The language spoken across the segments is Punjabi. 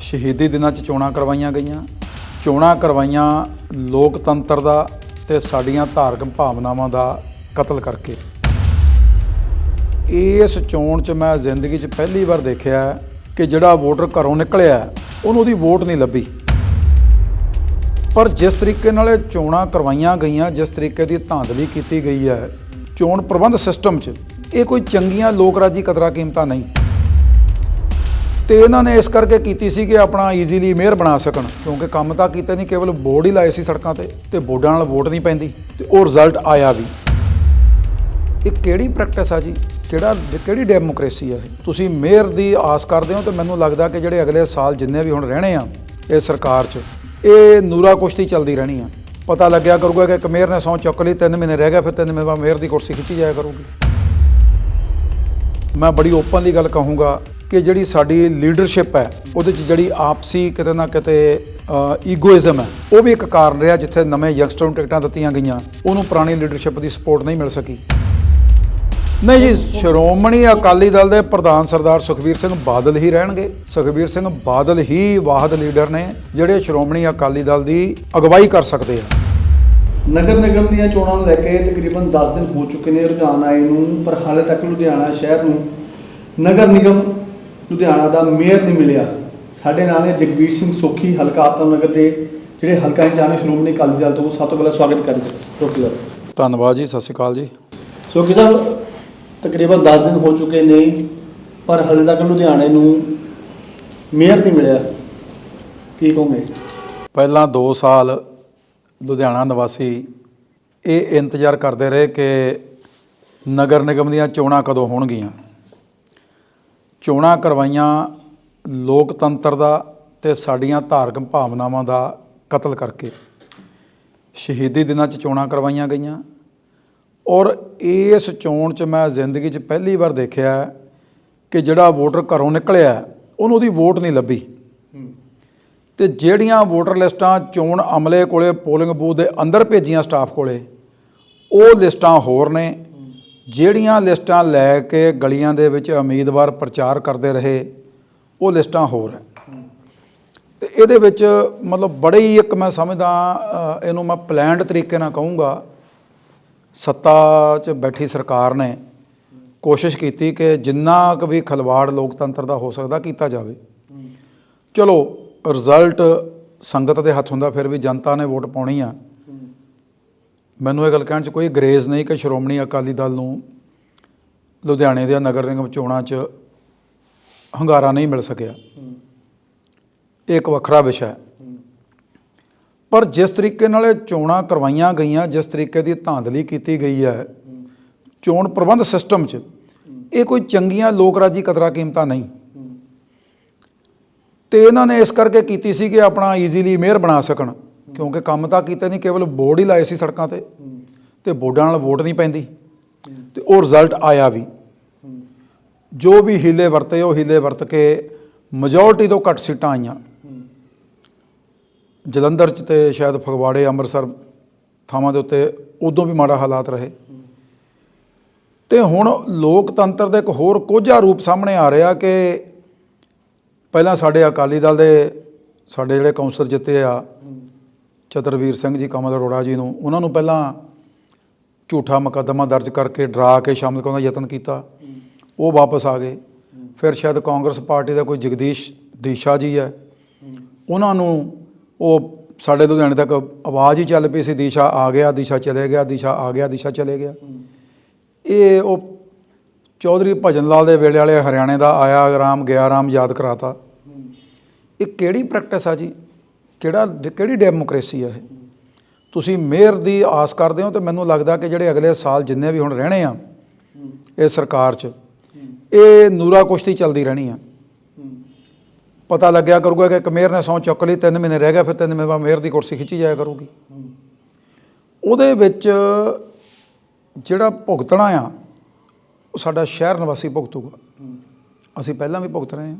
ਸ਼ਹੀਦੀ ਦਿਨਾਂ 'ਚ ਚੋਣਾਂ ਕਰਵਾਈਆਂ ਗਈਆਂ। ਚੋਣਾਂ ਕਰਵਾਈਆਂ ਲੋਕਤੰਤਰ ਦਾ ਤੇ ਸਾਡੀਆਂ ਧਾਰਮਿਕ ਭਾਵਨਾਵਾਂ ਦਾ ਕਤਲ ਕਰਕੇ। ਇਸ ਚੋਣ 'ਚ ਮੈਂ ਜ਼ਿੰਦਗੀ 'ਚ ਪਹਿਲੀ ਵਾਰ ਦੇਖਿਆ ਕਿ ਜਿਹੜਾ ਵੋਟਰ ਘਰੋਂ ਨਿਕਲਿਆ, ਉਹਨੂੰ ਉਹਦੀ ਵੋਟ ਨਹੀਂ ਲੱਭੀ। ਪਰ ਜਿਸ ਤਰੀਕੇ ਨਾਲ ਇਹ ਚੋਣਾਂ ਕਰਵਾਈਆਂ ਗਈਆਂ, ਜਿਸ ਤਰੀਕੇ ਦੀ ਧਾਂਦਲੀ ਕੀਤੀ ਗਈ ਹੈ, ਚੋਣ ਪ੍ਰਬੰਧ ਸਿਸਟਮ 'ਚ ਇਹ ਕੋਈ ਚੰਗੀਆਂ ਲੋਕ ਰਾਜੀ ਕਦਰਾਂ ਕੀਮਤਾਂ ਨਹੀਂ। ਤੇ ਇਹਨਾਂ ਨੇ ਇਸ ਕਰਕੇ ਕੀਤੀ ਸੀ ਕਿ ਆਪਣਾ ਈਜ਼ੀਲੀ ਮੇਅਰ ਬਣਾ ਸਕਣ, ਕਿਉਂਕਿ ਕੰਮ ਤਾਂ ਕੀਤੇ ਨਹੀਂ, ਕੇਵਲ ਬੋਰਡ ਹੀ ਲਾਏ ਸੀ ਸੜਕਾਂ ਤੇ ਤੇ ਬੋਰਡਾਂ ਨਾਲ ਵੋਟ ਨਹੀਂ ਪੈਂਦੀ ਤੇ ਉਹ ਰਿਜ਼ਲਟ ਆਇਆ ਵੀ। ਇਹ ਕਿਹੜੀ ਪ੍ਰੈਕਟਿਸ ਆ ਜੀ? ਕਿਹੜਾ, ਕਿਹੜੀ ਡੈਮੋਕ੍ਰੇਸੀ ਆ ਇਹ? ਤੁਸੀਂ ਮੇਅਰ ਦੀ ਆਸ ਕਰਦੇ ਹੋ ਤੇ ਮੈਨੂੰ ਲੱਗਦਾ ਕਿ ਜਿਹੜੇ ਅਗਲੇ ਸਾਲ ਜਿੰਨੇ ਵੀ ਹੁਣ ਰਹਿਣੇ ਆ, ਇਹ ਸਰਕਾਰ 'ਚ, ਇਹ ਨੂਰਾ ਕੁਸ਼ਤੀ ਚੱਲਦੀ ਰਹਿਣੀ ਆ। ਪਤਾ ਲੱਗਿਆ ਕਰੂਗਾ ਕਿ ਇੱਕ ਮੇਅਰ ਨੇ ਸਹੁੰ ਚੁੱਕ ਲਈ 3 ਮਹੀਨੇ ਰਹਿ ਗਿਆ, ਫਿਰ 3 ਮਹੀਨੇ ਬਾਅਦ ਮੇਅਰ ਦੀ ਕੁਰਸੀ ਖਿੱਚੀ ਜਾਇਆ ਕਰੂਗੀ। ਮੈਂ ਬੜੀ ਓਪਨਲੀ ਗੱਲ ਕਹੂੰਗਾ ਕਿ ਜਿਹੜੀ ਸਾਡੀ ਲੀਡਰਸ਼ਿਪ ਹੈ, ਉਹਦੇ 'ਚ ਜਿਹੜੀ ਆਪਸੀ ਕਿਤੇ ਨਾ ਕਿਤੇ ਈਗੋਇਜ਼ਮ ਹੈ, ਉਹ ਵੀ ਇੱਕ ਕਾਰਨ ਰਿਹਾ ਜਿੱਥੇ ਨਵੇਂ ਯੰਗਸਟਰ ਨੂੰ ਟਿਕਟਾਂ ਦਿੱਤੀਆਂ ਗਈਆਂ। ਉਹਨੂੰ ਪੁਰਾਣੀ ਲੀਡਰਸ਼ਿਪ ਦੀ ਸਪੋਰਟ ਨਹੀਂ ਮਿਲ ਸਕੀ। ਨਹੀਂ ਜੀ, ਸ਼੍ਰੋਮਣੀ ਅਕਾਲੀ ਦਲ ਦੇ ਪ੍ਰਧਾਨ ਸਰਦਾਰ ਸੁਖਬੀਰ ਸਿੰਘ ਬਾਦਲ ਹੀ ਰਹਿਣਗੇ। ਸੁਖਬੀਰ ਸਿੰਘ ਬਾਦਲ ਹੀ ਵਾਹਦ ਲੀਡਰ ਨੇ, ਜਿਹੜੇ ਸ਼੍ਰੋਮਣੀ ਅਕਾਲੀ ਦਲ ਦੀ ਅਗਵਾਈ ਕਰ ਸਕਦੇ ਆ। ਨਗਰ ਨਿਗਮ ਦੀਆਂ ਚੋਣਾਂ ਨੂੰ ਲੈ ਕੇ ਤਕਰੀਬਨ 10 ਦਿਨ ਹੋ ਚੁੱਕੇ ਨੇ ਰੁਝਾਨ ਆਏ ਨੂੰ, ਪਰ ਹਾਲੇ ਤੱਕ ਲੁਧਿਆਣਾ ਸ਼ਹਿਰ ਨੂੰ ਨਗਰ ਨਿਗਮ ਲੁਧਿਆਣਾ ਦਾ ਮੇਅਰ ਨਹੀਂ ਮਿਲਿਆ। ਸਾਡੇ ਨਾਲ ਨੇ ਜਗਵੀਰ ਸਿੰਘ ਸੋਖੀ ਹਲਕਾ ਆਤਮ ਨਗਰ ਦੇ ਜਿਹੜੇ ਹਲਕਾ ਇੰਚਾਰਜ ਸ਼੍ਰੋਮਣੀ ਅਕਾਲੀ ਦਲ ਤੋਂ ਸਭ ਤੋਂ ਪਹਿਲਾਂ ਸਵਾਗਤ ਕਰਦੇ ਸੋਖੀ ਸਾਹਿਬ ਧੰਨਵਾਦ ਜੀ ਸਤਿ ਸ਼੍ਰੀ ਅਕਾਲ ਜੀ। ਸੋਖੀ ਸਾਹਿਬ ਤਕਰੀਬਨ 10 ਦਿਨ ਹੋ ਚੁੱਕੇ ਨੇ ਪਰ ਹਾਲੇ ਤੱਕ ਲੁਧਿਆਣੇ ਨੂੰ ਮੇਅਰ ਨਹੀਂ ਮਿਲਿਆ। ਕੀ ਕਹੋਗੇ? ਪਹਿਲਾਂ 2 ਸਾਲ ਲੁਧਿਆਣਾ ਨਿਵਾਸੀ ਇਹ ਇੰਤਜ਼ਾਰ ਕਰਦੇ ਰਹੇ ਕਿ ਨਗਰ ਨਿਗਮ ਦੀਆਂ ਚੋਣਾਂ ਕਦੋਂ ਹੋਣਗੀਆਂ। ਚੋਣਾਂ ਕਰਵਾਈਆਂ ਲੋਕਤੰਤਰ ਦਾ ਤੇ ਸਾਡੀਆਂ ਧਾਰਮਿਕ ਭਾਵਨਾਵਾਂ ਦਾ ਕਤਲ ਕਰਕੇ। ਸ਼ਹੀਦੀ ਦਿਨਾਂ 'ਚ ਚੋਣਾਂ ਕਰਵਾਈਆਂ ਗਈਆਂ। ਔਰ ਇਸ ਚੋਣ 'ਚ ਮੈਂ ਜ਼ਿੰਦਗੀ 'ਚ ਪਹਿਲੀ ਵਾਰ ਦੇਖਿਆ ਕਿ ਜਿਹੜਾ ਵੋਟਰ ਘਰੋਂ ਨਿਕਲਿਆ, ਉਹਨੂੰ ਉਹਦੀ ਵੋਟ ਨਹੀਂ ਲੱਭੀ। ਤੇ ਜਿਹੜੀਆਂ ਵੋਟਰ ਲਿਸਟਾਂ ਚੋਣ ਅਮਲੇ ਕੋਲੇ ਪੋਲਿੰਗ ਬੂਥ ਦੇ ਅੰਦਰ ਭੇਜੀਆਂ ਸਟਾਫ ਕੋਲੇ, ਉਹ ਲਿਸਟਾਂ ਹੋਰ ਨੇ। ਜਿਹੜੀਆਂ ਲਿਸਟਾਂ ਲੈ ਕੇ ਗਲੀਆਂ ਦੇ ਵਿੱਚ ਉਮੀਦਵਾਰ ਪ੍ਰਚਾਰ ਕਰਦੇ ਰਹੇ, ਉਹ ਲਿਸਟਾਂ ਹੋਰ ਹੈ। ਤੇ ਇਹਦੇ ਵਿੱਚ ਮਤਲਬ ਬੜੇ ਹੀ ਇੱਕ ਮੈਂ ਸਮਝਦਾ ਇਹਨੂੰ ਮੈਂ ਪਲਾਨਡ ਤਰੀਕੇ ਨਾਲ ਕਹੂੰਗਾ, ਸੱਤਾ 'ਚ ਬੈਠੀ ਸਰਕਾਰ ਨੇ ਕੋਸ਼ਿਸ਼ ਕੀਤੀ ਕਿ ਜਿੰਨਾ ਕੁ ਵੀ ਖਲਵਾੜ ਲੋਕਤੰਤਰ ਦਾ ਹੋ ਸਕਦਾ ਕੀਤਾ ਜਾਵੇ। ਚਲੋ, ਰਿਜ਼ਲਟ ਸੰਗਤ ਦੇ ਹੱਥ ਹੁੰਦਾ, ਫਿਰ ਵੀ ਜਨਤਾ ਨੇ ਵੋਟ ਪਾਉਣੀ ਆ। ਮੈਨੂੰ ਇਹ ਗੱਲ ਕਹਿਣ 'ਚ ਕੋਈ ਗਰੇਜ਼ ਨਹੀਂ ਕਿ ਸ਼੍ਰੋਮਣੀ ਅਕਾਲੀ ਦਲ ਨੂੰ ਲੁਧਿਆਣੇ ਦੇ ਨਗਰ ਨਿਗਮ ਚੋਣਾਂ 'ਚ ਹੰਗਾਰਾ ਨਹੀਂ ਮਿਲ ਸਕਿਆ। ਇਹ ਇੱਕ ਵੱਖਰਾ ਵਿਸ਼ਾ ਹੈ। ਪਰ ਜਿਸ ਤਰੀਕੇ ਨਾਲ ਇਹ ਚੋਣਾਂ ਕਰਵਾਈਆਂ ਗਈਆਂ, ਜਿਸ ਤਰੀਕੇ ਦੀ ਧਾਂਦਲੀ ਕੀਤੀ ਗਈ ਹੈ, ਚੋਣ ਪ੍ਰਬੰਧ ਸਿਸਟਮ 'ਚ, ਇਹ ਕੋਈ ਚੰਗੀਆਂ ਲੋਕ ਰਾਜੀ ਕਦਰਾਂ ਕੀਮਤਾਂ ਨਹੀਂ। ਤੇ ਇਹਨਾਂ ਨੇ ਇਸ ਕਰਕੇ ਕੀਤੀ ਸੀ ਕਿ ਆਪਣਾ ਈਜ਼ੀਲੀ ਮੇਅਰ ਬਣਾ ਸਕਣ। ਕਿਉਂਕਿ ਕੰਮ ਤਾਂ ਕੀਤੇ ਨਹੀਂ, ਕੇਵਲ ਬੋਰਡ ਹੀ ਲਾਏ ਸੀ ਸੜਕਾਂ ਤੇ ਤੇ ਬੋਰਡਾਂ ਨਾਲ ਵੋਟ ਨਹੀਂ ਪੈਂਦੀ। ਤੇ ਉਹ ਰਿਜ਼ਲਟ ਆਇਆ ਵੀ। ਜੋ ਵੀ ਹੀਲੇ ਵਰਤੇ, ਉਹ ਹੀਲੇ ਵਰਤ ਕੇ ਮੈਜੋਰਟੀ ਤੋਂ ਘੱਟ ਸੀਟਾਂ ਆਈਆਂ। ਜਲੰਧਰ ਚ ਤੇ ਸ਼ਾਇਦ ਫਗਵਾੜੇ, ਅੰਮ੍ਰਿਤਸਰ ਥਾਵਾਂ ਦੇ ਉੱਤੇ ਉਦੋਂ ਵੀ ਮਾੜਾ ਹਾਲਾਤ ਰਹੇ। ਤੇ ਹੁਣ ਲੋਕਤੰਤਰ ਦਾ ਇੱਕ ਹੋਰ ਕੋਝਾ ਰੂਪ ਸਾਹਮਣੇ ਆ ਰਿਹਾ ਕਿ ਪਹਿਲਾਂ ਸਾਡੇ ਅਕਾਲੀ ਦਲ ਦੇ ਸਾਡੇ ਜਿਹੜੇ ਕੌਂਸਲਰ ਜਿੱਤੇ ਆ ਚਤਰਵੀਰ ਸਿੰਘ ਜੀ, ਕਮਲ ਅਰੋੜਾ ਜੀ ਨੂੰ, ਉਹਨਾਂ ਨੂੰ ਪਹਿਲਾਂ ਝੂਠਾ ਮੁਕੱਦਮਾ ਦਰਜ ਕਰਕੇ ਡਰਾ ਕੇ ਸ਼ਾਮਲ ਕਰਨ ਦਾ ਯਤਨ ਕੀਤਾ। ਉਹ ਵਾਪਸ ਆ ਗਏ। ਫਿਰ ਸ਼ਾਇਦ ਕਾਂਗਰਸ ਪਾਰਟੀ ਦਾ ਕੋਈ ਜਗਦੀਸ਼ ਦੀਸ਼ਾ ਜੀ ਹੈ। ਉਹਨਾਂ ਨੂੰ ਉਹ ਸਾਡੇ ਲੁਧਿਆਣੇ ਤੱਕ ਆਵਾਜ਼ ਹੀ ਚੱਲ ਪਈ ਸੀ, ਦੀਸ਼ਾ ਆ ਗਿਆ, ਦਿਸ਼ਾ ਚਲੇ ਗਿਆ, ਦਿਸ਼ਾ ਆ ਗਿਆ, ਦਿਸ਼ਾ ਚਲੇ ਗਿਆ। ਇਹ ਉਹ ਚੌਧਰੀ ਭਜਨ ਲਾਲ ਦੇ ਵੇਲੇ ਵਾਲੇ ਹਰਿਆਣੇ ਦਾ ਆਇਆ, ਰਾਮ ਗਿਆ, ਰਾਮ ਯਾਦ ਕਰਾਤਾ। ਇਹ ਕਿਹੜੀ ਪ੍ਰੈਕਟਿਸ ਆ ਜੀ? ਕਿਹੜਾ ਕਿਹੜੀ ਡੈਮੋਕ੍ਰੇਸੀ ਆ ਇਹ? ਤੁਸੀਂ ਮੇਅਰ ਦੀ ਆਸ ਕਰਦੇ ਹੋ ਤੇ ਮੈਨੂੰ ਲੱਗਦਾ ਕਿ ਜਿਹੜੇ ਅਗਲੇ ਸਾਲ ਜਿੰਨੇ ਵੀ ਹੁਣ ਰਹਿਣੇ ਆ, ਇਹ ਸਰਕਾਰ 'ਚ, ਇਹ ਨੂਰਾ ਕੁਸ਼ਤੀ ਚੱਲਦੀ ਰਹਿਣੀ ਆ। ਪਤਾ ਲੱਗਿਆ ਕਰੂਗਾ ਕਿ ਇੱਕ ਮੇਅਰ ਨੇ ਸਹੁੰ ਚੁੱਕ ਲਈ 3 ਮਹੀਨੇ ਰਹਿ ਗਿਆ ਫਿਰ 3 ਮਹੀਨੇ ਬਾਅਦ ਮੇਅਰ ਦੀ ਕੁਰਸੀ ਖਿੱਚੀ ਜਾਇਆ ਕਰੂਗੀ। ਉਹਦੇ ਵਿੱਚ ਜਿਹੜਾ ਭੁਗਤਣਾ ਆ, ਉਹ ਸਾਡਾ ਸ਼ਹਿਰ ਨਿਵਾਸੀ ਭੁਗਤੂਗਾ। ਅਸੀਂ ਪਹਿਲਾਂ ਵੀ ਭੁਗਤ ਰਹੇ ਹਾਂ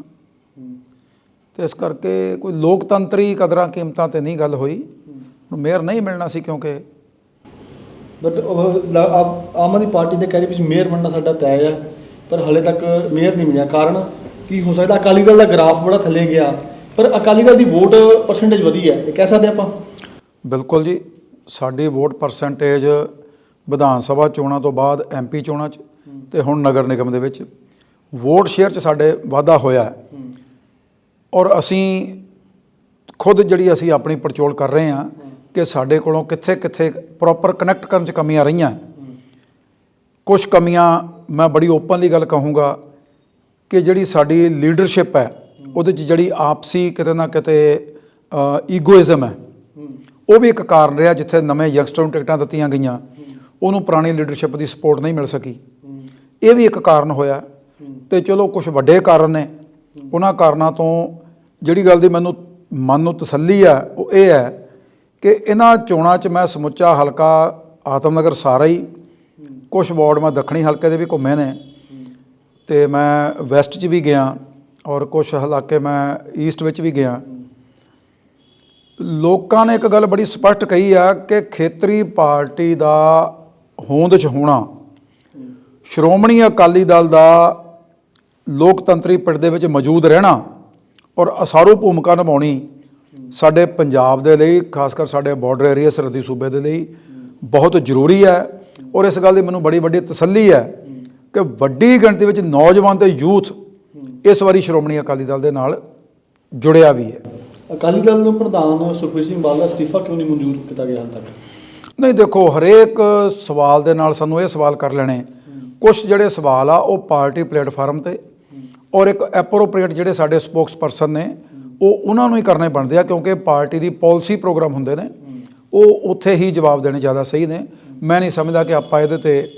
ਤੇ ਇਸ ਕਰਕੇ ਕੋਈ ਲੋਕਤੰਤਰੀ ਕਦਰਾਂ ਕੀਮਤਾਂ ਤੇ ਨਹੀਂ ਗੱਲ ਹੋਈ। ਹੁਣ ਮੇਅਰ ਨਹੀਂ ਮਿਲਣਾ ਸੀ ਕਿਉਂਕਿ ਬਟ ਆਮ ਆਦਮੀ ਪਾਰਟੀ ਦੇ ਕਹਿ ਰਹੀ ਵੀ ਮੇਅਰ ਬਣਨਾ ਸਾਡਾ ਤੈਅ ਹੈ ਪਰ ਹਾਲੇ ਤੱਕ ਮੇਅਰ ਨਹੀਂ ਮਿਲਿਆ। ਕਾਰਨ ਕੀ ਹੋ ਸਕਦਾ? ਅਕਾਲੀ ਦਲ ਦਾ ਗ੍ਰਾਫ ਬੜਾ ਥੱਲੇ ਗਿਆ ਪਰ ਅਕਾਲੀ ਦਲ ਦੀ ਵੋਟ ਪਰਸੈਂਟੇਜ ਵਧੀ ਹੈ। ਇਹ ਕਹਿ ਸਕਦੇ ਆਪਾਂ? ਬਿਲਕੁਲ ਜੀ। ਸਾਡੀ ਵੋਟ ਪਰਸੈਂਟੇਜ ਵਿਧਾਨ ਸਭਾ ਚੋਣਾਂ ਤੋਂ ਬਾਅਦ ਐਮਪੀ ਚੋਣਾਂ 'ਚ ਤੇ ਹੁਣ ਨਗਰ ਨਿਗਮ ਦੇ ਵਿੱਚ। ਵੋਟ ਸ਼ੇਅਰ 'ਚ ਸਾਡੇ ਵਾਧਾ ਹੋਇਆ। ਹੈ। ਔਰ ਅਸੀਂ ਖੁਦ ਜਿਹੜੀ ਅਸੀਂ ਆਪਣੀ ਪੜਚੋਲ ਕਰ ਰਹੇ ਹਾਂ ਕਿ ਸਾਡੇ ਕੋਲੋਂ ਕਿੱਥੇ ਕਿੱਥੇ ਪ੍ਰੋਪਰ ਕਨੈਕਟ ਕਰਨ 'ਚ ਕਮੀਆਂ ਰਹੀਆਂ। ਕੁਝ ਕਮੀਆਂ ਮੈਂ ਬੜੀ ਓਪਨਲੀ ਗੱਲ ਕਹੂੰਗਾ ਕਿ ਜਿਹੜੀ ਸਾਡੀ ਲੀਡਰਸ਼ਿਪ ਹੈ, ਉਹਦੇ 'ਚ ਜਿਹੜੀ ਆਪਸੀ ਕਿਤੇ ਨਾ ਕਿਤੇ ਈਗੋਇਜ਼ਮ ਹੈ। ਉਹ ਵੀ ਇੱਕ ਕਾਰਨ ਰਿਹਾ ਜਿੱਥੇ ਨਵੇਂ ਯੰਗਸਟਰ ਨੂੰ ਟਿਕਟਾਂ ਦਿੱਤੀਆਂ ਗਈਆਂ। ਉਹਨੂੰ ਪੁਰਾਣੀ ਲੀਡਰਸ਼ਿਪ ਦੀ ਸਪੋਰਟ ਨਹੀਂ ਮਿਲ ਸਕੀ। ਇਹ ਵੀ ਇੱਕ ਕਾਰਨ ਹੋਇਆ। ਤੇ ਚਲੋ ਕੁਝ ਵੱਡੇ ਕਾਰਨ ਨੇ। ਉਹਨਾਂ ਕਾਰਨਾਂ ਤੋਂ ਜਿਹੜੀ ਗੱਲ ਦੀ ਮੈਨੂੰ ਮਨ ਨੂੰ ਤਸੱਲੀ ਆ, ਉਹ ਇਹ ਹੈ ਕਿ ਇਹਨਾਂ ਚੋਣਾਂ 'ਚ ਮੈਂ ਸਮੁੱਚਾ ਹਲਕਾ ਆਤਮਨਗਰ ਸਾਰਾ ਹੀ ਕੁਝ ਵਾਰਡ ਮੈਂ ਦੱਖਣੀ ਹਲਕੇ ਦੇ ਵੀ ਘੁੰਮੇ ਨੇ, ਤੇ ਮੈਂ ਵੈਸਟ 'ਚ ਵੀ ਗਿਆ ਔਰ ਕੁਝ ਇਲਾਕੇ ਮੈਂ ਈਸਟ ਵਿੱਚ ਵੀ ਗਿਆ। ਲੋਕਾਂ ਨੇ ਇੱਕ ਗੱਲ ਬੜੀ ਸਪਸ਼ਟ ਕਹੀ ਆ ਕਿ ਖੇਤਰੀ ਪਾਰਟੀ ਦਾ ਹੋਂਦ 'ਚ ਹੋਣਾ, ਸ਼੍ਰੋਮਣੀ ਅਕਾਲੀ ਦਲ ਦਾ ਲੋਕਤੰਤਰੀ ਪਿੜ ਦੇ ਵਿੱਚ ਮੌਜੂਦ ਰਹਿਣਾ ਔਰ ਅਸਾਰੂ ਭੂਮਿਕਾ ਨਿਭਾਉਣੀ ਸਾਡੇ ਪੰਜਾਬ ਦੇ ਲਈ ਖਾਸ ਕਰ ਸਾਡੇ ਬਾਰਡਰ ਏਰੀਆ ਸਰਹੱਦੀ ਸੂਬੇ ਦੇ ਲਈ ਬਹੁਤ ਜ਼ਰੂਰੀ ਹੈ। ਔਰ ਇਸ ਗੱਲ ਦੀ ਮੈਨੂੰ ਬੜੀ ਵੱਡੀ ਤਸੱਲੀ ਹੈ ਕਿ ਵੱਡੀ ਗਿਣਤੀ ਵਿੱਚ ਨੌਜਵਾਨ ਤੇ ਯੂਥ ਇਸ ਵਾਰੀ ਸ਼੍ਰੋਮਣੀ ਅਕਾਲੀ ਦਲ ਦੇ ਨਾਲ ਜੁੜਿਆ ਵੀ ਹੈ। ਅਕਾਲੀ ਦਲ ਦੇ ਪ੍ਰਧਾਨ ਸੁਖਬੀਰ ਸਿੰਘ ਬਾਦਲ ਦਾ ਅਸਤੀਫਾ ਕਿਉਂ ਨਹੀਂ ਮਨਜ਼ੂਰ ਕੀਤਾ ਗਿਆ ਹਾਲ ਤੱਕ? ਨਹੀਂ ਦੇਖੋ ਹਰੇਕ ਸਵਾਲ ਦੇ ਨਾਲ ਸਾਨੂੰ ਇਹ ਸਵਾਲ ਕਰ ਲੈਣੇ। ਕੁਝ ਜਿਹੜੇ ਸਵਾਲ ਆ ਉਹ ਪਾਰਟੀ ਪਲੇਟਫਾਰਮ ਤੇ ਔਰ ਇੱਕ ਐਪਰੋਪ੍ਰੀਏਟ ਜਿਹੜੇ ਸਾਡੇ ਸਪੋਕਸਪਰਸਨ ਨੇ ਉਹ ਉਹਨਾਂ ਨੂੰ ਹੀ ਕਰਨੇ ਬਣਦੇ ਆ ਕਿਉਂਕਿ ਪਾਰਟੀ ਦੀ ਪਾਲਿਸੀ ਪ੍ਰੋਗਰਾਮ ਹੁੰਦੇ ਨੇ ਉਹ ਉੱਥੇ ਹੀ ਜਵਾਬ ਦੇਣੇ ਜ਼ਿਆਦਾ ਸਹੀ ਨੇ। ਮੈਂ ਨਹੀਂ ਸਮਝਦਾ ਕਿ ਆਪਾਂ ਇਹਦੇ ਤੇ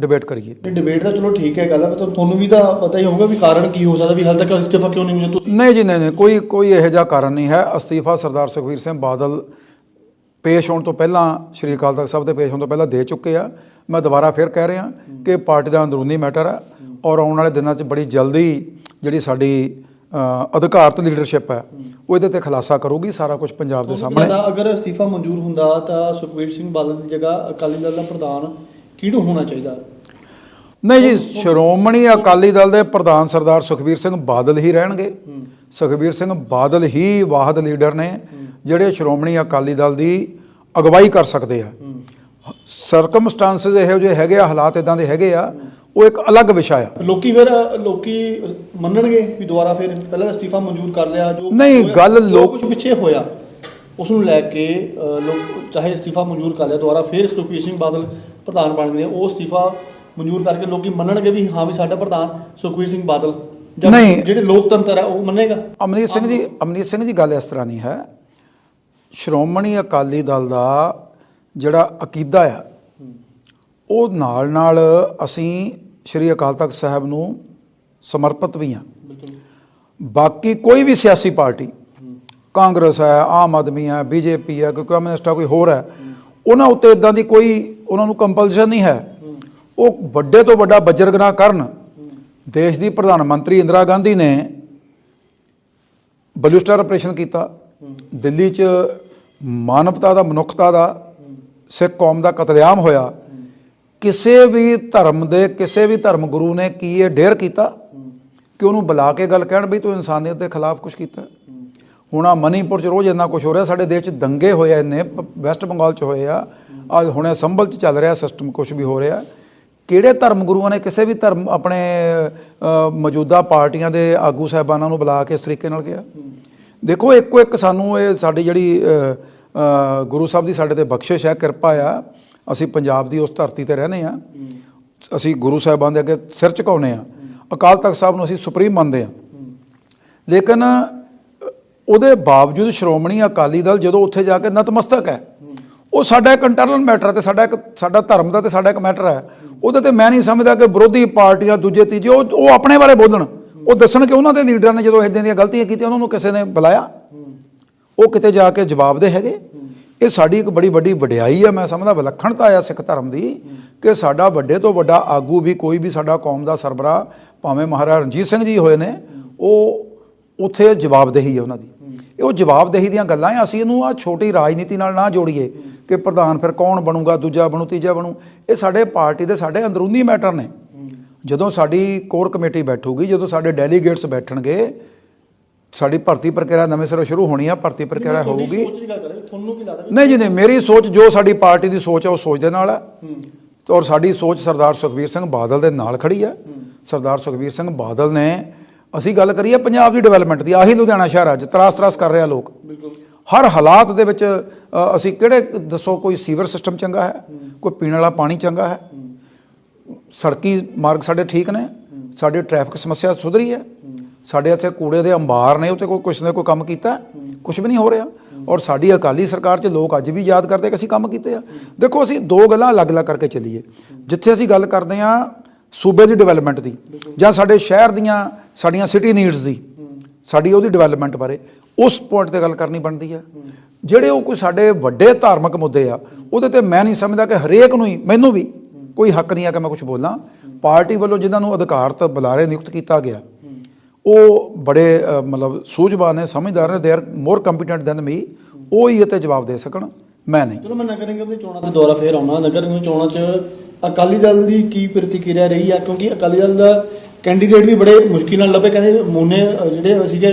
ਡਿਬੇਟ ਕਰੀਏ। ਡਿਬੇਟ ਤਾਂ ਚਲੋ ਠੀਕ ਹੈ ਗੱਲ ਹੈ ਪਰ ਤੁਹਾਨੂੰ ਵੀ ਤਾਂ ਪਤਾ ਹੀ ਹੋਊਗਾ ਵੀ ਕਾਰਨ ਕੀ ਹੋ ਸਕਦਾ ਵੀ ਹਾਲ ਤੱਕ ਅਸਤੀਫਾ ਕਿਉਂ ਨਹੀਂ ਮਿਲਿਆ ਤੁਸੀਂ। ਨਹੀਂ ਜੀ ਨਹੀਂ ਨਹੀਂ ਕੋਈ ਕੋਈ ਇਹੋ ਜਿਹਾ ਕਾਰਨ ਨਹੀਂ ਹੈ। ਅਸਤੀਫਾ ਸਰਦਾਰ ਸੁਖਵੀਰ ਸਿੰਘ ਬਾਦਲ ਪੇਸ਼ ਹੋਣ ਤੋਂ ਪਹਿਲਾਂ ਸ਼੍ਰੀ ਅਕਾਲ ਤਖਤ ਸਾਹਿਬ ਦੇ ਪੇਸ਼ ਹੋਣ ਤੋਂ ਪਹਿਲਾਂ ਦੇ ਚੁੱਕੇ ਆ। ਮੈਂ ਦੁਬਾਰਾ ਫਿਰ ਕਹਿ ਰਿਹਾ ਕਿ ਪਾਰਟੀ ਦਾ ਅੰਦਰੂਨੀ ਮੈਟਰ ਹੈ ਔਰ ਆਉਣ ਵਾਲੇ ਦਿਨਾਂ 'ਚ ਬੜੀ ਜਲਦੀ ਜਿਹੜੀ ਸਾਡੀ ਅਧਿਕਾਰਤ ਲੀਡਰਸ਼ਿਪ ਹੈ ਉਹ ਇਹਦੇ ਤੇ ਖੁਲਾਸਾ ਕਰੂਗੀ ਸਾਰਾ ਕੁਝ ਪੰਜਾਬ ਦੇ ਸਾਹਮਣੇ। ਅਗਰ ਅਸਤੀਫਾ ਮਨਜ਼ੂਰ ਹੁੰਦਾ ਤਾਂ ਸੁਖਬੀਰ ਸਿੰਘ ਬਾਦਲ ਦੀ ਜਗ੍ਹਾ ਅਕਾਲੀ ਦਲ ਦਾ ਪ੍ਰਧਾਨ ਕਿਹਨੂੰ ਹੋਣਾ ਚਾਹੀਦਾ? ਨਹੀਂ ਜੀ ਸ਼੍ਰੋਮਣੀ ਅਕਾਲੀ ਦਲ ਦੇ ਪ੍ਰਧਾਨ ਸਰਦਾਰ ਸੁਖਬੀਰ ਸਿੰਘ ਬਾਦਲ ਹੀ ਰਹਿਣਗੇ। ਸੁਖਬੀਰ ਸਿੰਘ ਬਾਦਲ ਹੀ ਵਾਹਦ ਲੀਡਰ ਨੇ ਜਿਹੜੇ ਸ਼੍ਰੋਮਣੀ ਅਕਾਲੀ ਦਲ ਦੀ ਅਗਵਾਈ ਕਰ ਸਕਦੇ ਆ। ਸਰਕਮਸਟੈਂਸਸ ਇਹੋ ਜਿਹੇ ਹੈਗੇ ਆ ਹਾਲਾਤ ਇਦਾਂ ਦੇ ਹੈਗੇ ਆ ਉਹ ਇੱਕ ਅਲੱਗ ਵਿਸ਼ਾ ਆ। ਲੋਕੀ ਫਿਰ ਲੋਕੀ ਮੰਨਣਗੇ ਵੀ ਦੁਬਾਰਾ ਫਿਰ ਪਹਿਲਾਂ ਅਸਤੀਫਾ ਮਨਜ਼ੂਰ ਕਰ ਲਿਆ ਜੋ ਨਹੀਂ, ਹੋਇਆ- ਗੱਲ ਜੋ ਲੋਕ- ਕੁਝ ਪਿੱਛੇ ਹੋਇਆ ਉਸ ਨੂੰ ਲੈ ਕੇ ਅ, ਲੋਕ ਚਾਹੇ ਅਸਤੀਫਾ ਮਨਜ਼ੂਰ ਕਰ ਲਿਆ ਦੁਬਾਰਾ ਫਿਰ ਸੁਖਬੀਰ ਸਿੰਘ ਬਾਦਲ ਪ੍ਰਧਾਨ ਬਣ ਗਏ ਉਹ ਅਸਤੀਫਾ ਮਨਜ਼ੂਰ ਕਰਕੇ ਲੋਕੀ ਮੰਨਣਗੇ ਵੀ ਹਾਂ ਵੀ ਸਾਡਾ ਪ੍ਰਧਾਨ ਸੁਖਬੀਰ ਸਿੰਘ ਬਾਦਲ ਜਾਂ ਨਹੀਂ। ਜਿਹੜੇ ਲੋਕਤੰਤਰ ਹੈ ਉਹ ਮੰਨੇਗਾ। ਅਮਨੀਤ ਸਿੰਘ ਜੀ ਅਮਨੀਤ ਸਿੰਘ ਜੀ ਗੱਲ ਇਸ ਤਰ੍ਹਾਂ ਨਹੀਂ ਹੈ। ਸ਼੍ਰੋਮਣੀ ਅਕਾਲੀ ਦਲ ਦਾ ਜਿਹੜਾ ਅਕੀਦਾ ਆ ਉਹ ਨਾਲ ਨਾਲ ਅਸੀਂ ਸ਼੍ਰੀ ਅਕਾਲ ਤਖਤ ਸਾਹਿਬ ਨੂੰ ਸਮਰਪਿਤ ਵੀ ਹਾਂ। ਬਾਕੀ ਕੋਈ ਵੀ ਸਿਆਸੀ ਪਾਰਟੀ ਕਾਂਗਰਸ ਹੈ ਆਮ ਆਦਮੀ ਹੈ ਬੀਜੇਪੀ ਹੈ ਕੋਈ ਕਮਿਊਨਿਸਟ ਹੈ ਕੋਈ ਹੋਰ ਹੈ ਉਹਨਾਂ ਉੱਤੇ ਇਦਾਂ ਦੀ ਕੋਈ ਉਹਨਾਂ ਨੂੰ ਕੰਪਲਸ਼ਨ ਨਹੀਂ ਹੈ। ਉਹ ਵੱਡੇ ਤੋਂ ਵੱਡਾ ਬਜਰਗਨਾ ਕਰਨ ਦੇਸ਼ ਦੀ ਪ੍ਰਧਾਨ ਮੰਤਰੀ ਇੰਦਰਾ ਗਾਂਧੀ ਨੇ ਬਲੂਸਟਰ ਆਪਰੇਸ਼ਨ ਕੀਤਾ। ਦਿੱਲੀ 'ਚ ਮਾਨਵਤਾ ਦਾ ਮਨੁੱਖਤਾ ਦਾ ਸਿੱਖ ਕੌਮ ਦਾ ਕਤਲੇਆਮ ਹੋਇਆ। ਕਿਸੇ ਵੀ ਧਰਮ ਦੇ, ਕਿਸੇ ਵੀ ਧਰਮ ਗੁਰੂ ਨੇ ਕੀ ਇਹ ਡੇਅਰ ਕੀਤਾ? ਕਿ ਉਹਨੂੰ ਬੁਲਾ ਕੇ ਗੱਲ ਕਹਿਣ ਵੀ ਤੂੰ ਇਨਸਾਨੀਅਤ ਦੇ ਖਿਲਾਫ ਕੁਝ ਕੀਤਾ? ਹੁਣ ਆ ਮਨੀਪੁਰ 'ਚ ਰੋਜ਼ ਇੰਨਾ ਕੁਝ ਹੋ ਰਿਹਾ, ਸਾਡੇ ਦੇਸ਼ 'ਚ ਦੰਗੇ ਹੋਏ ਆ ਇੰਨੇ ਪ- ਵੈਸਟ ਬੰਗਾਲ 'ਚ ਹੋਏ ਆ ਆ ਹੁਣੇ ਸੰਭਲ 'ਚ ਚੱਲ ਰਿਹਾ ਸਿਸਟਮ ਕੁਝ ਵੀ ਹੋ ਰਿਹਾ। ਕਿਹੜੇ ਧਰਮ ਗੁਰੂਆਂ ਨੇ ਕਿਸੇ ਵੀ ਧਰਮ, ਆਪਣੇ ਮੌਜੂਦਾ ਪਾਰਟੀਆਂ ਦੇ ਆਗੂ ਸਾਹਿਬਾਨਾਂ ਨੂੰ ਬੁਲਾ ਕੇ ਇਸ ਤਰੀਕੇ ਨਾਲ ਕਿਹਾ? ਦੇਖੋ, ਇੱਕੋ ਇੱਕ ਸਾਨੂੰ ਇਹ ਸਾਡੀ ਜਿਹੜੀ ਗੁਰੂ ਸਾਹਿਬ ਦੀ ਸਾਡੇ ਤੇ ਬਖਸ਼ਿਸ਼ ਹੈ, ਕਿਰਪਾ ਆ। ਅਸੀਂ ਪੰਜਾਬ ਦੀ ਉਸ ਧਰਤੀ ਤੇ ਰਹਨੇ ਆ ਅਸੀਂ ਗੁਰੂ ਸਾਹਿਬਾਨ ਦੇ ਅੱਗੇ ਸਿਰ ਝੁਕਾਉਂਦੇ ਆ ਅਕਾਲ ਤਖਤ ਸਾਹਿਬ ਨੂੰ ਅਸੀਂ ਸੁਪਰੀਮ ਮੰਨਦੇ ਆ ਲੇਕਿਨ ਉਹਦੇ ਬਾਵਜੂਦ ਸ਼੍ਰੋਮਣੀ ਅਕਾਲੀ ਦਲ ਜਦੋਂ ਉੱਥੇ ਜਾ ਕੇ ਨਤਮਸਤਕ ਹੈ, ਉਹ ਸਾਡਾ ਇੱਕ ਇੰਟਰਨਲ ਮੈਟਰ ਹੈ ਤੇ ਸਾਡਾ ਇੱਕ, ਸਾਡਾ ਧਰਮ ਦਾ ਤੇ ਸਾਡਾ ਇੱਕ ਮੈਟਰ ਹੈ। ਉਹਦੇ ਤੇ ਮੈਂ ਨਹੀਂ ਸਮਝਦਾ ਕਿ ਵਿਰੋਧੀ ਪਾਰਟੀਆਂ ਦੂਜੇ, ਤੀਜੇ, ਉਹ ਉਹ ਆਪਣੇ ਬਾਰੇ ਬੋਲਣ। ਉਹ ਦੱਸਣ ਕਿ ਉਹਨਾਂ ਦੇ ਲੀਡਰਾਂ ਨੇ ਜਦੋਂ ਇਦਾਂ ਦੀਆਂ ਗਲਤੀਆਂ ਕੀਤੀਆਂ, ਉਹਨਾਂ ਨੂੰ ਕਿਸੇ ਨੇ ਬੁਲਾਇਆ? ਉਹ ਕਿਤੇ ਜਾ ਕੇ ਜਵਾਬ ਦੇ ਹੈਗੇ? ਇਹ ਸਾਡੀ ਇੱਕ ਬੜੀ ਵੱਡੀ ਵਡਿਆਈ ਹੈ ਮੈਂ ਸਮਝਦਾ ਵਿਲੱਖਣਤਾ ਆ ਸਿੱਖ ਧਰਮ ਦੀ ਕਿ ਸਾਡਾ ਵੱਡੇ ਤੋਂ ਵੱਡਾ ਆਗੂ ਵੀ ਕੋਈ ਵੀ ਸਾਡਾ ਕੌਮ ਦਾ ਸਰਬਰਾ, ਭਾਵੇਂ ਮਹਾਰਾਜਾ ਰਣਜੀਤ ਸਿੰਘ ਜੀ ਹੋਏ ਨੇ, ਉਹ ਉੱਥੇ ਜਵਾਬਦੇਹੀ ਹੈ ਉਹਨਾਂ ਦੀ। ਇਹ ਉਹ ਜਵਾਬਦੇਹੀ ਦੀਆਂ ਗੱਲਾਂ ਆ, ਅਸੀਂ ਇਹਨੂੰ ਆ ਛੋਟੀ ਰਾਜਨੀਤੀ ਨਾਲ ਨਾ ਜੋੜੀਏ ਕਿ ਪ੍ਰਧਾਨ ਫਿਰ ਕੌਣ ਬਣੂਗਾ, ਦੂਜਾ ਬਣੂ, ਤੀਜਾ ਬਣੂ, ਇਹ ਸਾਡੇ ਪਾਰਟੀ ਦੇ ਸਾਡੇ ਅੰਦਰੂਨੀ ਮੈਟਰ ਨੇ। ਜਦੋਂ ਸਾਡੀ ਕੋਰ ਕਮੇਟੀ ਬੈਠੂਗੀ, ਜਦੋਂ ਸਾਡੇ ਡੈਲੀਗੇਟਸ ਬੈਠਣਗੇ ਸਾਡੀ ਭਰਤੀ ਪ੍ਰਕਿਰਿਆ ਨਵੇਂ ਸਿਰੋਂ ਸ਼ੁਰੂ ਹੋਣੀ ਆ ਭਰਤੀ ਪ੍ਰਕਿਰਿਆ ਹੋਊਗੀ। ਸੋਚ ਦੀ ਗੱਲ ਕਰਾਂ ਤੁਹਾਨੂੰ ਕੀ ਲੱਗਦਾ ਵੀ ਨਹੀਂ ਜੀ ਨਹੀਂ ਮੇਰੀ ਸੋਚ ਜੋ ਸਾਡੀ ਪਾਰਟੀ ਦੀ ਸੋਚ ਹੈ ਉਹ ਸੋਚ ਦੇ ਨਾਲ ਹੈ। ਔਰ ਸਾਡੀ ਸੋਚ ਸਰਦਾਰ ਸੁਖਬੀਰ ਸਿੰਘ ਬਾਦਲ ਦੇ ਨਾਲ ਖੜੀ ਹੈ। ਸਰਦਾਰ ਸੁਖਬੀਰ ਸਿੰਘ ਬਾਦਲ ਨੇ ਅਸੀਂ ਗੱਲ ਕਰੀਏ ਪੰਜਾਬ ਦੀ ਡਿਵੈਲਪਮੈਂਟ ਦੀ ਆਹੀ ਲੁਧਿਆਣਾ ਸ਼ਹਿਰ ਅੱਜ ਤਰਾਸ ਤਰਾਸ ਕਰ ਰਿਹਾ ਲੋਕ। ਹਰ ਹਾਲਾਤ ਦੇ ਵਿੱਚ ਅਸੀਂ ਕਿਹੜੇ ਦੱਸੋ ਕੋਈ ਸੀਵਰ ਸਿਸਟਮ ਚੰਗਾ ਹੈ ਕੋਈ ਪੀਣ ਵਾਲਾ ਪਾਣੀ ਚੰਗਾ ਹੈ। ਸੜਕੀ ਮਾਰਗ ਸਾਡੇ ਠੀਕ ਨੇ ਸਾਡੇ ਟ੍ਰੈਫਿਕ ਸਮੱਸਿਆ ਸੁਧਰੀ ਹੈ। ਸਾਡੇ ਇੱਥੇ ਕੂੜੇ ਦੇ ਅੰਬਾਰ ਨੇ ਉੱਤੇ ਕੋਈ ਕੁਛ ਨੇ ਕੋਈ ਕੰਮ ਕੀਤਾ ਕੁਝ ਵੀ ਨਹੀਂ ਹੋ ਰਿਹਾ। ਔਰ ਸਾਡੀ ਅਕਾਲੀ ਸਰਕਾਰ 'ਚ ਲੋਕ ਅੱਜ ਵੀ ਯਾਦ ਕਰਦੇ ਕਿ ਅਸੀਂ ਕੰਮ ਕੀਤੇ ਆ। ਦੇਖੋ, ਅਸੀਂ ਦੋ ਗੱਲਾਂ ਅਲੱਗ-ਅਲੱਗ ਕਰਕੇ ਚੱਲੀਏ। ਜਿੱਥੇ ਅਸੀਂ ਗੱਲ ਕਰਦੇ ਆ ਸੂਬੇ ਦੀ ਡਿਵੈਲਪਮੈਂਟ ਦੀ, ਜਾਂ ਸਾਡੇ ਸ਼ਹਿਰ ਦੀਆਂ, ਸਾਡੀਆਂ ਸਿਟੀ ਨੀਡਸ ਦੀ, ਸਾਡੀ ਉਹਦੀ ਡਿਵੈਲਪਮੈਂਟ ਬਾਰੇ, ਉਸ ਪੁਆਇੰਟ ਤੇ ਗੱਲ ਕਰਨੀ ਬਣਦੀ ਆ। ਜਿਹੜੇ ਉਹ ਕੋਈ ਸਾਡੇ ਵੱਡੇ ਧਾਰਮਿਕ ਮੁੱਦੇ ਆ, ਉਹਦੇ ਤੇ ਮੈਂ ਨਹੀਂ ਸਮਝਦਾ ਕਿ ਹਰੇਕ ਨੂੰ ਹੀ, ਮੈਨੂੰ ਵੀ ਕੋਈ ਹੱਕ ਨਹੀਂ ਆ ਕਿ ਮੈਂ ਕੁਝ ਬੋਲਾਂ। ਪਾਰਟੀ ਵੱਲੋਂ ਜਿਨ੍ਹਾਂ ਨੂੰ ਅਧਿਕਾਰਤ ਬੁਲਾਰੇ ਨਿਯੁਕਤ ਕੀਤਾ ਗਿਆ ਉਹ ਬੜੇ ਮਤਲਬ ਸੂਝਵਾਨ ਨੇ ਸਮਝਦਾਰ ਨੇ they are more competent than me ਉਹ ਹੀ ਤੇ ਜਵਾਬ ਦੇ ਸਕਣ ਮੈਂ ਨਹੀਂ। ਚਲੋ ਮੈਂ ਨਗਰ ਨਿਗਮ ਦੀ ਚੋਣਾਂ ਤੇ ਦੁਆਰਾ ਫੇਰ ਆਉਣਾ। ਨਗਰ ਨਿਗਮ ਚੋਣਾਂ 'ਚ ਅਕਾਲੀ ਦਲ ਦੀ ਕੀ ਪ੍ਰਤੀਕਿਰਿਆ ਰਹੀ ਆ? ਕਿਉਂਕਿ ਅਕਾਲੀ ਦਲ ਦਾ ਕੈਂਡੀਡੇਟ ਵੀ ਬੜੇ ਮੁਸ਼ਕਿਲ ਨਾਲ ਲੱਭੇ। ਕਹਿੰਦੇ ਮੋਨੇ ਜਿਹੜੇ ਸੀਗੇ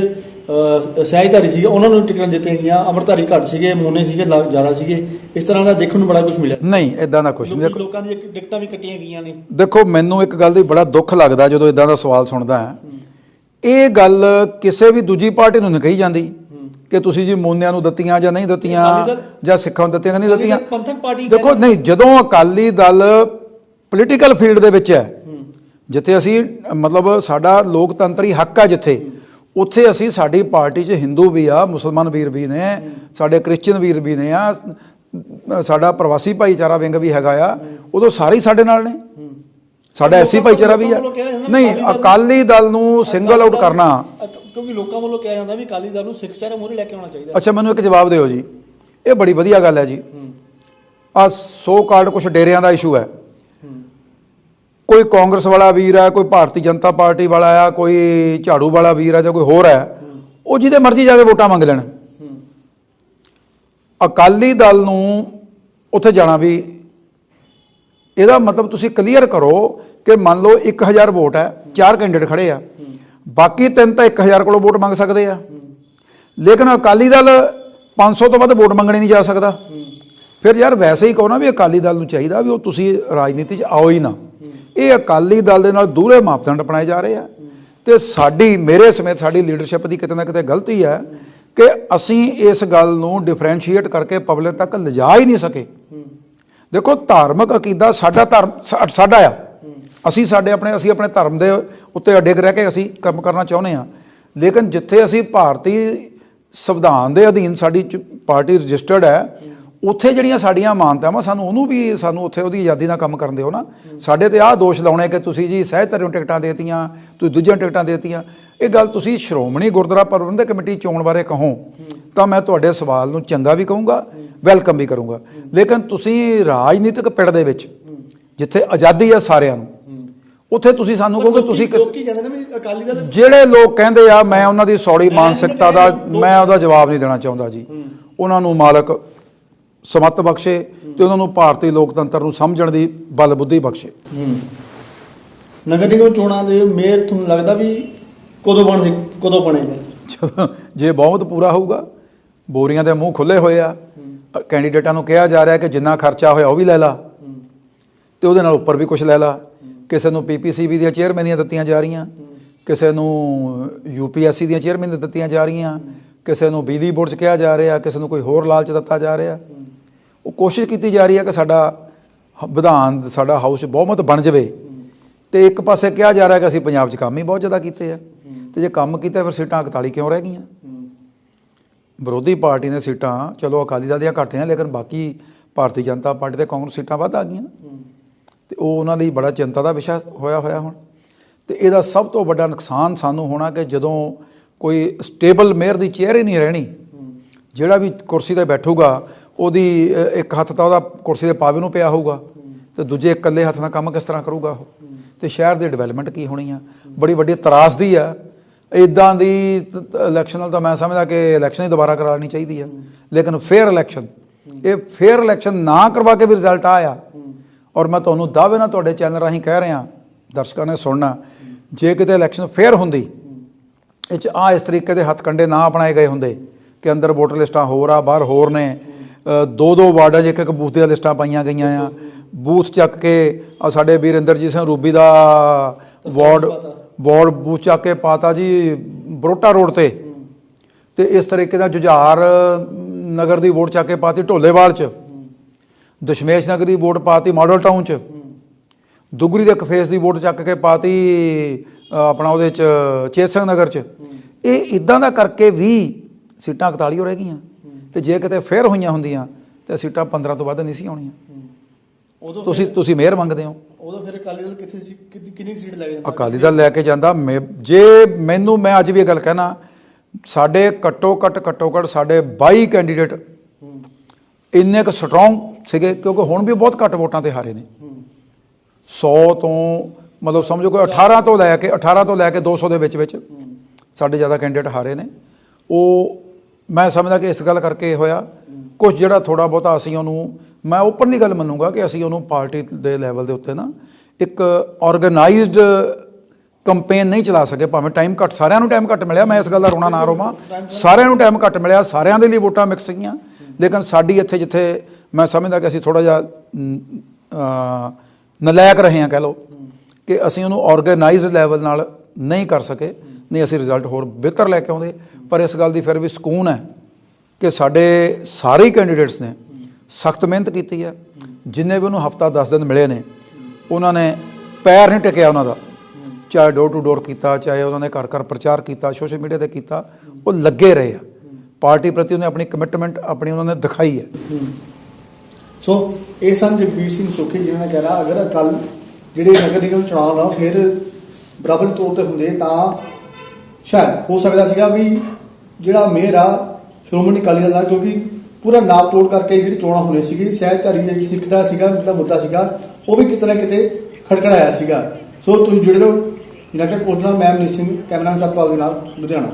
ਸਹਿਜਧਾਰੀ ਸੀਗੇ ਉਹਨਾਂ ਨੂੰ ਟਿਕਟਾਂ ਦਿੱਤੀਆਂ ਗਈਆਂ। ਅਮਰਧਾਰੀ ਘੱਟ ਸੀਗੇ ਮੋਨੇ ਸੀਗੇ ਜ਼ਿਆਦਾ ਸੀਗੇ। ਇਸ ਤਰ੍ਹਾਂ ਦਾ ਦੇਖਣ ਨੂੰ ਬੜਾ ਕੁਝ ਮਿਲਿਆ। ਨਹੀਂ ਇਦਾਂ ਦਾ ਕੁਝ ਨਹੀਂ। ਲੋਕਾਂ ਦੀ ਟਿਕਟਾਂ ਵੀ ਕੱਟੀਆਂ ਗਈਆਂ ਨੇ। ਦੇਖੋ ਮੈਨੂੰ ਇੱਕ ਗੱਲ ਦੀ ਬੜਾ ਦੁੱਖ ਲੱਗਦਾ ਜਦੋਂ ਇਦਾਂ ਦਾ ਸਵਾਲ ਸੁਣਦਾ ਹਾਂ। ਇਹ ਗੱਲ ਕਿਸੇ ਵੀ ਦੂਜੀ ਪਾਰਟੀ ਨੂੰ ਨਹੀਂ ਕਹੀ ਜਾਂਦੀ ਕਿ ਤੁਸੀਂ ਜੀ ਮੋਨਿਆਂ ਨੂੰ ਦਿੱਤੀਆਂ ਜਾਂ ਨਹੀਂ ਦਿੱਤੀਆਂ ਜਾਂ ਸਿੱਖਾਂ ਨੂੰ ਦਿੱਤੀਆਂ ਨਹੀਂ ਦਿੱਤੀਆਂ। ਦਲ ਪੰਥਕ ਪਾਰਟੀ ਦੇਖੋ ਨਹੀਂ ਜਦੋਂ ਅਕਾਲੀ ਦਲ ਪੋਲੀਟੀਕਲ ਫੀਲਡ ਦੇ ਵਿੱਚ ਹੈ ਜਿੱਥੇ ਅਸੀਂ ਮਤਲਬ ਸਾਡਾ ਲੋਕਤੰਤਰੀ ਹੱਕ ਹੈ ਜਿੱਥੇ ਉੱਥੇ ਅਸੀਂ ਸਾਡੀ ਪਾਰਟੀ 'ਚ ਹਿੰਦੂ ਵੀ ਆ ਮੁਸਲਮਾਨ ਵੀਰ ਵੀ ਨੇ ਸਾਡੇ ਕ੍ਰਿਸਚੀਅਨ ਵੀਰ ਵੀ ਨੇ ਆ ਸਾਡਾ ਪ੍ਰਵਾਸੀ ਭਾਈਚਾਰਾ ਵਿੰਗ ਵੀ ਹੈਗਾ ਆ ਉਦੋਂ ਸਾਰੇ ਸਾਡੇ ਨਾਲ ਨੇ। ਸਾਡਾ ਐਸੀ ਭਾਈਚਾਰਾ ਵੀ ਹੈ। ਨਹੀਂ ਅਕਾਲੀ ਦਲ- ਨੂੰ ਸਿੰਗਲ ਆਊਟ ਕਰਨਾ। ਕਿਉਂਕਿ ਲੋਕਾਂ ਵੱਲੋਂ ਕਿਹਾ ਜਾਂਦਾ ਵੀ ਅਕਾਲੀ ਦਲ ਨੂੰ ਸਿੱਖ ਚਾਰੇ ਮੂਹਰੇ ਲੈ ਕੇ ਆਉਣਾ ਚਾਹੀਦਾ। ਅੱਛਾ ਮੈਨੂੰ ਇੱਕ ਜਵਾਬ ਦਿਓ ਜੀ। ਇਹ ਬੜੀ ਵਧੀਆ ਗੱਲ ਹੈ ਜੀ। ਆ ਸੋ ਕਾਲਡ ਕੁਝ ਡੇਰਿਆਂ ਦਾ ਇਸ਼ੂ ਹੈ। ਕੋਈ ਕਾਂਗਰਸ ਵਾਲਾ ਵੀਰ ਹੈ ਕੋਈ ਭਾਰਤੀ ਜਨਤਾ ਪਾਰਟੀ ਵਾਲਾ ਆ ਕੋਈ ਝਾੜੂ ਵਾਲਾ ਵੀਰ ਹੈ ਜਾਂ ਕੋਈ ਹੋਰ ਹੈ ਉਹ ਜਿਹਦੇ ਮਰਜ਼ੀ ਜਾ ਕੇ ਵੋਟਾਂ ਮੰਗ ਲੈਣ। ਅਕਾਲੀ ਦਲ ਨੂੰ ਉੱਥੇ ਜਾਣਾ ਵੀ ਇਹਦਾ ਮਤਲਬ ਤੁਸੀਂ ਕਲੀਅਰ ਕਰੋ ਕਿ ਮੰਨ ਲਓ 1000 ਵੋਟ ਹੈ, ਚਾਰ ਕੈਂਡੀਡੇਟ ਖੜੇ ਆ। ਬਾਕੀ ਤਿੰਨ ਤਾਂ 1000 ਕੋਲੋਂ ਵੋਟ ਮੰਗ ਸਕਦੇ ਆ। ਲੇਕਿਨ ਅਕਾਲੀ ਦਲ 500 ਤੋਂ ਵੱਧ ਵੋਟ ਮੰਗਣੀ ਨਹੀਂ ਜਾ ਸਕਦਾ। ਫਿਰ ਯਾਰ ਵੈਸੇ ਹੀ ਕਹੋ ਨਾ ਵੀ ਅਕਾਲੀ ਦਲ ਨੂੰ ਚਾਹੀਦਾ ਵੀ ਉਹ ਤੁਸੀਂ ਰਾਜਨੀਤੀ 'ਚ ਆਓ ਹੀ ਨਾ। ਇਹ ਅਕਾਲੀ ਦਲ ਦੇ ਨਾਲ ਦੂਰੇ ਮਾਪਦੰਡ ਅਪਣਾਏ ਜਾ ਰਹੇ ਆ। ਤੇ ਸਾਡੀ, ਮੇਰੇ ਸਮੇਤ ਸਾਡੀ ਲੀਡਰਸ਼ਿਪ ਦੀ ਕਿਤੇ ਨਾ ਕਿਤੇ ਗਲਤੀ ਹੈ ਕਿ ਅਸੀਂ ਇਸ ਗੱਲ ਨੂੰ ਡਿਫਰੈਂਸ਼ੀਏਟ ਕਰਕੇ ਪਬਲਿਕ ਤੱਕ ਲਿਜਾ ਹੀ ਨਹੀਂ ਸਕੇ। ਦੇਖੋ, ਧਾਰਮਿਕ ਅਕੀਦਾ ਸਾਡਾ ਧਰਮ, ਸਾ- ਸਾਡਾ ਆ। ਅਸੀਂ ਸਾਡੇ ਆਪਣੇ, ਅਸੀਂ ਆਪਣੇ ਧਰਮ ਦੇ ਉੱਤੇ ਅਡਿੱਗ ਰਹਿ ਕੇ ਅਸੀਂ ਕੰਮ ਕਰਨਾ ਚਾਹੁੰਦੇ ਆ ਲੇਕਿਨ ਜਿੱਥੇ ਅਸੀਂ ਭਾਰਤੀ ਸੰਵਿਧਾਨ ਦੇ ਅਧੀਨ ਸਾਡੀ ਚ- ਪਾਰਟੀ ਰਜਿਸਟਰਡ ਹੈ, ਉੱਥੇ ਜਿਹੜੀਆਂ ਸਾਡੀਆਂ ਮਾਨਤਾਵਾਂ ਸਾਨੂੰ, ਉਹਨੂੰ ਵੀ ਸਾਨੂੰ ਉੱਥੇ ਉਹਦੀ ਆਜ਼ਾਦੀ ਨਾਲ ਕੰਮ ਕਰਨ ਦਿਓ ਨਾ। ਸਾਡੇ ਤੇ ਆਹ ਦੋਸ਼ ਲਾਉਣੇ ਕਿ ਤੁਸੀਂ ਜੀ ਸਹਿਤਰ ਨੂੰ ਟਿਕਟਾਂ ਦੇਤੀਆਂ, ਤੁਸੀਂ ਦੂਜੀਆਂ ਟਿਕਟਾਂ ਦੇਤੀਆਂ। ਇਹ ਗੱਲ ਤੁਸੀਂ ਸ਼੍ਰੋਮਣੀ ਗੁਰਦੁਆਰਾ ਪ੍ਰਬੰਧਕ ਕਮੇਟੀ ਚੋਣ ਬਾਰੇ ਕਹੋ, ਤਾਂ ਮੈਂ ਤੁਹਾਡੇ ਸਵਾਲ ਨੂੰ ਚੰਗਾ ਵੀ ਕਹੂੰਗਾ। ਵੈਲਕਮ ਵੀ ਕਰੂੰਗਾ। ਲੇਕਿਨ ਤੁਸੀਂ ਰਾਜਨੀਤਿਕ ਪਿੜ ਦੇ ਵਿੱਚ ਜਿੱਥੇ ਆਜ਼ਾਦੀ ਹੈ ਸਾਰਿਆਂ ਨੂੰ ਉੱਥੇ ਤੁਸੀਂ ਸਾਨੂੰ ਕਹੋਗੇ ਤੁਸੀਂ ਲੋਕੀ ਕਹਿੰਦੇ ਨੇ ਵੀ ਅਕਾਲੀ ਦਲ ਜਿਹੜੇ ਲੋਕ ਕਹਿੰਦੇ ਆ ਮੈਂ ਉਹਨਾਂ ਦੀ ਸੌੜੀ ਮਾਨਸਿਕਤਾ ਦਾ ਮੈਂ ਉਹਦਾ ਜਵਾਬ ਨਹੀਂ ਦੇਣਾ ਚਾਹੁੰਦਾ ਜੀ। ਉਹਨਾਂ ਨੂੰ ਮਾਲਕ ਸਮਤ ਬਖਸ਼ੇ ਤੇ ਉਹਨਾਂ ਨੂੰ ਭਾਰਤੀ ਲੋਕਤੰਤਰ ਨੂੰ ਸਮਝਣ ਦੀ ਬਲ ਬੁੱਧੀ ਬਖਸ਼ੇ। ਨਗਰ ਨਿਗਮ ਚੋਣਾਂ ਦੇ ਮੇਅਰ ਤੁਹਾਨੂੰ ਲੱਗਦਾ ਵੀ ਕਦੋਂ ਬਣ ਕਦੋਂ ਬਣੇਗਾ ਜਦੋਂ ਜੇ ਬਹੁਤ ਪੂਰਾ ਹੋਊਗਾ ਬੋਰੀਆਂ ਦੇ ਮੂੰਹ ਖੁੱਲੇ ਹੋਏ ਆ ਕੈਂਡੀਡੇਟਾਂ ਨੂੰ ਕਿਹਾ ਜਾ ਰਿਹਾ ਕਿ ਜਿੰਨਾ ਖਰਚਾ ਹੋਇਆ ਉਹ ਵੀ ਲੈ ਲਾ। ਤੇ ਉਹਦੇ ਨਾਲ ਉੱਪਰ ਵੀ ਕੁਝ ਲੈ ਲਾ। ਕਿਸੇ ਨੂੰ ਪੀਪੀਸੀਬੀ ਦੀਆਂ ਚੇਅਰਮੈਨੀਆਂ ਦਿੱਤੀਆਂ ਜਾ ਰਹੀਆਂ। ਕਿਸੇ ਨੂੰ ਯੂਪੀਐਸਸੀ ਦੀਆਂ ਚੇਅਰਮੈਨ ਦਿੱਤੀਆਂ ਜਾ ਰਹੀਆਂ। ਕਿਸੇ ਨੂੰ ਬਿਜਲੀ ਬੋਰਡ 'ਚ ਕਿਹਾ ਜਾ ਰਿਹਾ। ਕਿਸੇ ਨੂੰ ਕੋਈ ਹੋਰ ਲਾਲਚ ਦਿੱਤਾ ਜਾ ਰਿਹਾ। ਉਹ ਕੋਸ਼ਿਸ਼ ਕੀਤੀ ਜਾ ਰਹੀ ਹੈ ਕਿ ਸਾਡਾ ਵਿਧਾਨ, ਸਾਡਾ ਹਾਊਸ ਬਹੁਮਤ ਬਣ ਜਾਵੇ। ਤੇ ਇੱਕ ਪਾਸੇ ਕਿਹਾ ਜਾ ਰਿਹਾ ਕਿ ਅਸੀਂ ਪੰਜਾਬ 'ਚ ਕੰਮ ਹੀ ਬਹੁਤ ਜ਼ਿਆਦਾ ਕੀਤੇ ਆ। ਤੇ ਜੇ ਕੰਮ ਕੀਤਾ ਫਿਰ ਸੀਟਾਂ 41 ਕਿਉਂ ਰਹਿ ਗਈਆਂ? ਵਿਰੋਧੀ ਪਾਰਟੀ ਨੇ ਸੀਟਾਂ ਚਲੋ ਅਕਾਲੀ ਦਲ ਦੀਆਂ ਘੱਟ ਆ ਲੇਕਿਨ ਬਾਕੀ ਭਾਰਤੀ ਜਨਤਾ ਪਾਰਟੀ ਤੇ ਕਾਂਗਰਸ ਸੀਟਾਂ ਵੱਧ ਆ ਗਈਆਂ। ਤੇ ਉਹ ਉਹਨਾਂ ਲਈ ਬੜਾ ਚਿੰਤਾ ਦਾ ਵਿਸ਼ਾ ਹੋਇਆ ਹੋਇਆ ਹੁਣ। ਤੇ ਇਹਦਾ ਸਭ ਤੋਂ ਵੱਡਾ ਨੁਕਸਾਨ ਸਾਨੂੰ ਹੋਣਾ ਕਿ ਜਦੋਂ ਕੋਈ ਸਟੇਬਲ ਮੇਅਰ ਦੀ ਚੇਅਰ ਹੀ ਨਹੀਂ ਰਹਿਣੀ ਜਿਹੜਾ ਵੀ ਕੁਰਸੀ ਤੇ ਬੈਠੂਗਾ ਉਹਦੀ ਇੱਕ ਹੱਥ ਤਾਂ ਉਹਦਾ ਕੁਰਸੀ ਦੇ ਪਾਵੇ ਨੂੰ ਪਿਆ ਹੋਊਗਾ ਤੇ ਦੂਜੇ ਇਕੱਲੇ ਹੱਥ ਨਾਲ ਕੰਮ ਕਿਸ ਤਰ੍ਹਾਂ ਕਰੂਗਾ ਉਹ? ਤੇ ਸ਼ਹਿਰ ਦੀ ਡਿਵੈਲਪਮੈਂਟ ਕੀ ਹੋਣੀ ਆ? ਬੜੀ ਵੱਡੀ ਤਰਾਸਦੀ ਆ ਇਦਾਂ ਦੀ ਇਲੈਕਸ਼ਨ ਨਾਲ ਤਾਂ ਮੈਂ ਸਮਝਦਾ ਕਿ ਇਲੈਕਸ਼ਨ ਹੀ ਦੁਬਾਰਾ ਕਰਾਉਣੀ ਚਾਹੀਦੀ ਆ। ਲੇਕਿਨ ਫੇਅਰ ਇਲੈਕਸ਼ਨ ਇਹ ਫੇਅਰ ਇਲੈਕਸ਼ਨ ਨਾ ਕਰਵਾ ਕੇ ਵੀ ਰਿਜ਼ਲਟ ਆਇਆ। ਔਰ ਮੈਂ ਤੁਹਾਨੂੰ ਦਾਅਵੇ ਨਾਲ ਤੁਹਾਡੇ ਚੈਨਲ ਰਾਹੀਂ ਕਹਿ ਰਿਹਾ, ਦਰਸ਼ਕਾਂ ਨੇ ਸੁਣਨਾ, ਜੇ ਕਿਤੇ ਇਲੈਕਸ਼ਨ ਫੇਅਰ ਹੁੰਦੀ, ਇਹ ਚ ਆ ਇਸ ਤਰੀਕੇ ਦੇ ਹੱਥ ਕੰਡੇ ਨਾ ਅਪਣਾਏ ਗਏ ਹੁੰਦੇ ਕਿ ਅੰਦਰ ਵੋਟਰ ਲਿਸਟਾਂ ਹੋਰ ਆ, ਬਾਹਰ ਹੋਰ ਨੇ। ਦੋ ਦੋ ਵਾਰਡਾਂ 'ਚ ਇੱਕ ਇੱਕ ਬੂਥ ਦੀਆਂ ਲਿਸਟਾਂ ਪਾਈਆਂ ਗਈਆਂ ਆ। ਬੂਥ ਚੱਕ ਕੇ ਸਾਡੇ ਵੀਰ ਇੰਦਰਜੀਤ ਸਿੰਘ ਰੂਬੀ ਦਾ ਵਾਰਡ ਪਾਤਾ। ਵਾਰਡ ਚੱਕ ਕੇ ਪਾਤਾ ਜੀ ਬਰੋਟਾ ਰੋਡ ਤੇ। ਤੇ ਇਸ ਤਰੀਕੇ ਦਾ ਜੁਝਾਰ ਨਗਰ ਦੀ ਵੋਟ ਚੱਕ ਕੇ ਪਾਤੀ ਢੋਲੇਵਾਲ 'ਚ। ਦਸ਼ਮੇਸ਼ ਨਗਰ ਦੀ ਵੋਟ ਪਾਤੀ ਮਾਡਲ ਟਾਊਨ 'ਚ। ਦੁਗਰੀ ਦੇ ਕਫੇਸ ਦੀ ਵੋਟ ਚੱਕ ਕੇ ਪਾਤੀ ਅ, ਆਪਣਾ ਉਹਦੇ 'ਚ ਚੇਤ ਸਿੰਘ ਨਗਰ 'ਚ। ਇਹ ਇਦਾਂ ਦਾ ਕਰਕੇ ਵੀ ਸੀਟਾਂ 41 ਹੋ ਰਹਿ ਗਈਆਂ। ਤੇ ਜੇ ਕਿਤੇ ਫੇਰ ਹੋਈਆਂ ਹੁੰਦੀਆਂ ਤੇ ਸੀਟਾਂ 15 ਤੋਂ ਵੱਧ ਨਹੀਂ ਸੀ ਆਉਣੀਆਂ। ਉਦੋਂ ਤੁਸੀਂ ਤੁਸੀਂ ਮਿਹਰ ਮੰਗਦੇ ਹੋ। ਉਦੋਂ ਫਿਰ ਅਕਾਲੀ ਦਲ ਕਿੱਥੇ ਸੀ? ਕਿੰਨੀ ਕਿੰਨੀ ਸੀਟ ਲੈ ਜਾਂਦਾ? ਅਕਾਲੀ ਦਲ ਲੈ ਕੇ ਜਾਂਦਾ। ਮੈਂ- ਜੇ ਮੈਨੂੰ ਮੈਂ ਅੱਜ ਵੀ ਇਹ ਗੱਲ ਕਹਿਣਾ ਸਾਡੇ ਘੱਟੋ ਘੱਟ ਘੱਟੋ ਘੱਟ ਸਾਡੇ 22 ਕੈਂਡੀਡੇਟ ਹੂੰ ਇੰਨੇ ਕੁ ਸਟਰੋਂਗ ਸੀਗੇ ਕਿਉਂਕਿ ਹੁਣ ਵੀ ਬਹੁਤ ਘੱਟ ਵੋਟਾਂ ਤੇ ਹਾਰੇ ਨੇ। ਹੂੰ। 100 ਤੋਂ ਮਤਲਬ ਸਮਝੋ ਕੋਈ 18 ਤੋਂ ਲੈ ਕੇ 18 ਤੋਂ ਲੈ ਕੇ 200 ਦੇ ਵਿੱਚ ਵਿੱਚ ਸਾਡੇ ਜ਼ਿਆਦਾ ਕੈਂਡੀਡੇਟ ਹਾਰੇ ਨੇ। ਉਹ ਮੈਂ ਸਮਝਦਾ ਕਿ ਇਸ ਗੱਲ ਕਰਕੇ ਹੋਇਆ ਕੁਝ ਜਿਹੜਾ ਥੋੜਾ ਬਹੁਤਾ ਅਸੀਂ ਉਹਨੂੰ, ਮੈਂ ਓਪਨਲੀ ਗੱਲ ਮੰਨੂਗਾ ਕਿ ਅਸੀਂ ਉਹਨੂੰ ਪਾਰਟੀ ਦੇ ਲੈਵਲ ਦੇ ਉੱਤੇ ਨਾ ਇੱਕ ਆਰਗੇਨਾਈਜ਼ਡ ਕੰਪੇਨ ਨਹੀਂ ਚਲਾ ਸਕੇ, ਭਾਵੇਂ ਟਾਈਮ ਘੱਟ, ਸਾਰਿਆਂ ਨੂੰ ਟਾਈਮ ਘੱਟ ਮਿਲਿਆ, ਮੈਂ ਇਸ ਗੱਲ ਦਾ ਰੋਣਾ ਨਾ ਰੋਵਾਂ। ਸਾਰਿਆਂ ਨੂੰ ਟਾਈਮ ਘੱਟ ਮਿਲਿਆ, ਸਾਰਿਆਂ ਦੇ ਲਈ ਵੋਟਾਂ ਮਿਕਸ ਸੀਗੀਆਂ। ਲੇਕਿਨ ਸਾਡੀ ਇੱਥੇ ਜਿੱਥੇ ਮੈਂ ਸਮਝਦਾ ਕਿ ਅਸੀਂ ਥੋੜਾ ਜਿਹਾ ਨ- ਨਲਾਇਕ ਰਹੇ ਹਾਂ, ਕਹਿ ਲਓ, ਕਿ ਅਸੀਂ ਉਹਨੂੰ ਆਰਗੇਨਾਈਜ਼ਡ ਲੈਵਲ ਨਾਲ ਨਹੀਂ ਕਰ ਸਕੇ, ਨਹੀਂ ਅਸੀਂ ਰਿਜ਼ਲਟ ਹੋਰ ਬਿਹਤਰ ਲੈ ਕੇ ਆਉਂਦੇ। ਪਰ ਇਸ ਗੱਲ ਦੀ ਫਿਰ ਵੀ ਸਕੂਨ ਹੈ ਕਿ ਸਾਡੇ ਸਾਰੇ ਕੈਂਡੀਡੇਟਸ ਨੇ ਸਖਤ ਮਿਹਨਤ ਕੀਤੀ ਹੈ। ਜਿੰਨੇ ਵੀ ਉਹਨੂੰ ਹਫਤਾ 10 ਦਿਨ ਮਿਲੇ ਨੇ, ਉਹਨਾਂ ਨੇ ਪੈਰ ਨਹੀਂ ਟਿਕਿਆ ਉਹਨਾਂ ਦਾ। ਚਾਹੇ ਡੋਰ ਟੂ ਡੋਰ ਕੀਤਾ, ਚਾਹੇ ਉਹਨਾਂ ਨੇ ਘਰ ਘਰ ਪ੍ਰਚਾਰ ਕੀਤਾ ਸੋਸ਼ਲ ਮੀਡੀਆ ਤੇ ਕੀਤਾ, ਉਹ ਲੱਗੇ ਰਹੇ ਆ। ਪਾਰਟੀ ਪ੍ਰਤੀ ਉਹਨੇ ਆਪਣੀ ਕਮਿਟਮੈਂਟ ਆਪਣੀ ਉਹਨਾਂ ਨੇ ਦਿਖਾਈ ਹੈ। ਸੋ ਇਹ ਸਨ ਜਗਬੀਰ ਸਿੰਘ ਸੁਖੀ ਜਿਨ੍ਹਾਂ ਨੇ ਕਿਹਾ ਅਗਰ ਕੱਲ ਜਿਹੜੇ ਨਗਰ ਨਿਗਮ ਚੁਣਾਵ ਨਾ ਫਿਰ ਬਰਾਬਰ ਤੌਰ ਤੇ ਹੁੰਦੇ ਤਾਂ ਸ਼ਾਇਦ ਹੋ ਸਕਦਾ ਸੀਗਾ ਵੀ ਜਿਹੜਾ ਮੇਅਰ ਆ ਸ਼੍ਰੋਮਣੀ ਅਕਾਲੀ ਦਲ ਦਾ ਕਿਉਂਕਿ ਪੂਰਾ ਨਾਪ ਤੋੜ ਕਰਕੇ ਜਿਹੜੀ ਚੋਣਾਂ ਹੋਣੀ ਸੀਗੀ ਸਹਿਜਧਾਰੀ ਜਿਹੜੀ ਸਿੱਖ ਦਾ ਸੀਗਾ, ਜਿਹੜਾ ਮੁੱਦਾ ਸੀਗਾ, ਉਹ ਵੀ ਕਿਤੇ ਨਾ ਕਿਤੇ ਖੜਖੜਾਇਆ ਸੀਗਾ। ਸੋ ਤੁਸੀਂ ਜੁੜੇ ਰਹੋ ਯੂਨਾਈਟਿਡ ਪੋਸਟ ਨਾਲ, ਮੈਂ ਮਨੀਸ਼ ਸਿੰਘ, ਕੈਮਰਾਮੈਨ ਸਤਪਾਲ ਦੇ ਨਾਲ, ਲੁਧਿਆਣਾ।